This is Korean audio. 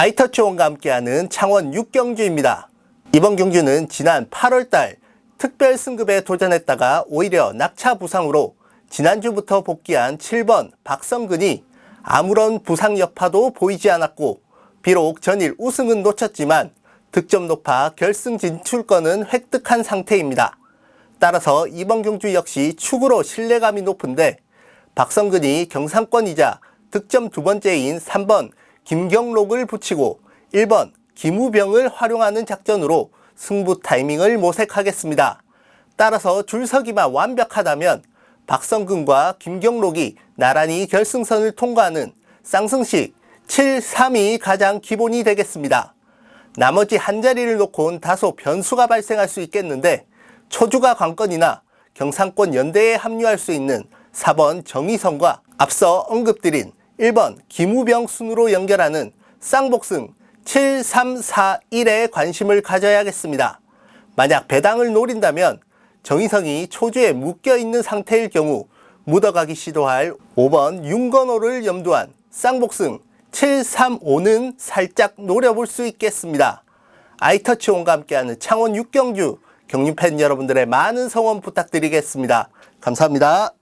아이터치원과 함께하는 창원 6경주입니다. 이번 경주는 지난 8월달 특별 승급에 도전했다가 오히려 낙차 부상으로 지난주부터 복귀한 7번 박성근이 아무런 부상 여파도 보이지 않았고 비록 전일 우승은 놓쳤지만 득점 높아 결승 진출권은 획득한 상태입니다. 따라서 이번 경주 역시 축으로 신뢰감이 높은데 박성근이 경상권이자 득점 두 번째인 3번 김경록을 붙이고 1번 김우병을 활용하는 작전으로 승부 타이밍을 모색하겠습니다. 따라서 줄서기만 완벽하다면 박성근과 김경록이 나란히 결승선을 통과하는 쌍승식 7-3이 가장 기본이 되겠습니다. 나머지 한 자리를 놓고는 다소 변수가 발생할 수 있겠는데 초주가 관건이나 경상권 연대에 합류할 수 있는 4번 정의성과 앞서 언급드린 1번 김우병 순으로 연결하는 쌍복승 7341에 관심을 가져야겠습니다. 만약 배당을 노린다면 정의성이 초주에 묶여 있는 상태일 경우 묻어가기 시도할 5번 윤건호를 염두한 쌍복승 735는 살짝 노려볼 수 있겠습니다. 아이터치온과 함께하는 창원 6경주 경륜팬 여러분들의 많은 성원 부탁드리겠습니다. 감사합니다.